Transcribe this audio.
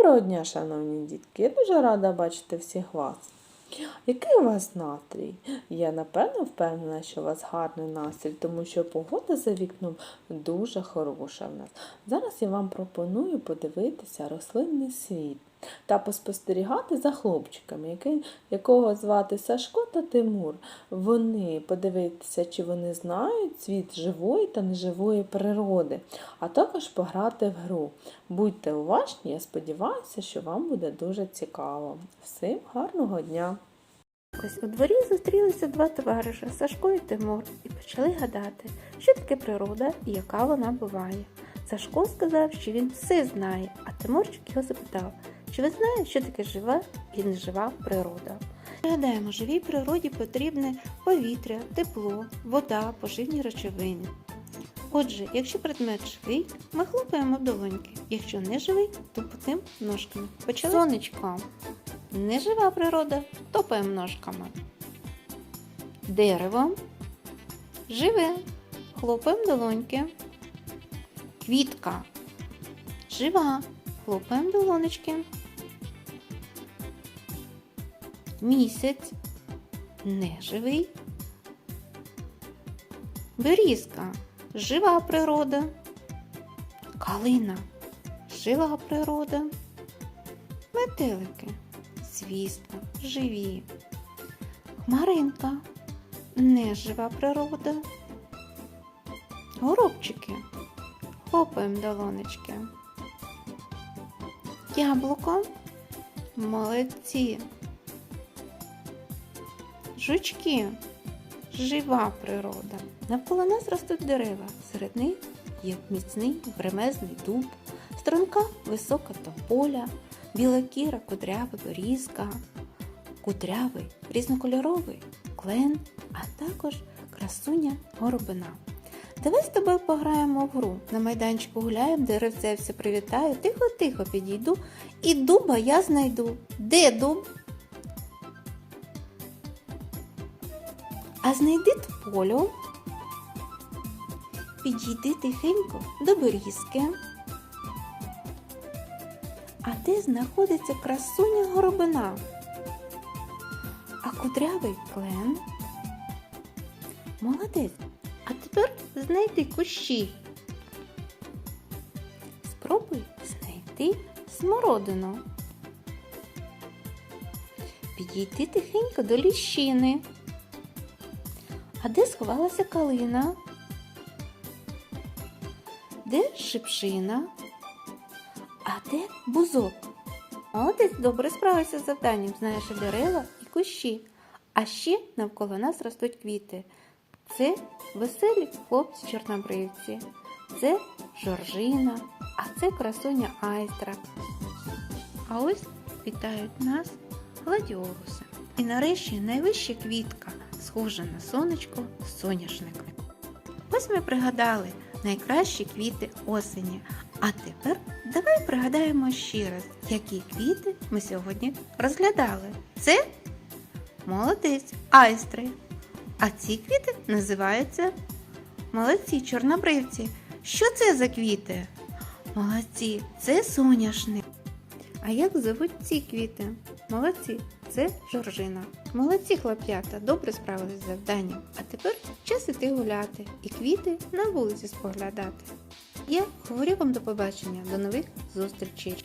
Доброго дня, шановні дітки! Я дуже рада бачити всіх вас. Який у вас настрій? Я напевно впевнена, що у вас гарний настрій, тому що погода за вікном дуже хороша в нас. Зараз я вам пропоную подивитися рослинний світ та поспостерігати за хлопчиками, якого звати Сашко та Тимур. Вони подивитися, чи вони знають світ живої та неживої природи, а також пограти в гру. Будьте уважні, я сподіваюся, що вам буде дуже цікаво. Всім гарного дня! Ось у дворі зустрілися два товариша Сашко і Тимур і почали гадати, що таке природа і яка вона буває. Сашко сказав, що він все знає, а Тимурчик його запитав, чи ви знаєте, що таке жива і нежива природа. Пригадаємо, живій природі потрібне повітря, тепло, вода, поживні речовини. Отже, якщо предмет живий, ми хлопаємо в долоньки. Якщо не живий, то потим ножками. Почали сонечко. Нежива природа, топаємо ножками. Дерево. Живе. Хлопаємо долоньки. Квітка. Жива. Хлопаємо долонечки. Місяць. Неживий. Берізка. Жива природа. Калина. Жива природа. Метелики. Звісно, живі. Хмаринка. Нежива природа. Горобчики. Хлопаємо долонечки. Яблуко. Молодці. Жучки. Жива природа. Навколо нас ростуть дерева. Серед них є міцний гремезний дуб, струнка висока тополя, білокіра кудрява берізка, кудрявий різнокольоровий клен, а також красуня горобина. Давай з тобою пограємо в гру. На майданчику гуляємо, деревце все привітаю, тихо-тихо підійду і дуба я знайду. Де дуб? А знайди тополю. Підійди тихенько до берізки. А де знаходиться красуня горобина? А кудрявий клен? Молодець. А тепер знайди кущі. Спробуй знайти смородину. Підійти тихенько до ліщини. А де сховалася калина? Де шипшина? А де бузок? Молодець добре справився з завданням, знаєш і дерева і кущі. А ще навколо нас ростуть квіти. Це веселі хлопці чорнобривці, це жоржина, а це красуня айстра. А ось вітають нас гладіолуси. І нарешті найвища квітка, схожа на сонечко соняшник. Ось ми пригадали найкращі квіти осені. А тепер давай пригадаємо ще раз, які квіти ми сьогодні розглядали. Це молодець, айстри. А ці квіти називаються молодці чорнобривці. Що це за квіти? Молодці, це соняшник. А як зовуть ці квіти? Молодці, це жоржина. Молодці хлоп'ята, добре справились з завданням. А тепер час іти гуляти і квіти на вулиці споглядати. Я говорю вам до побачення, до нових зустрічей.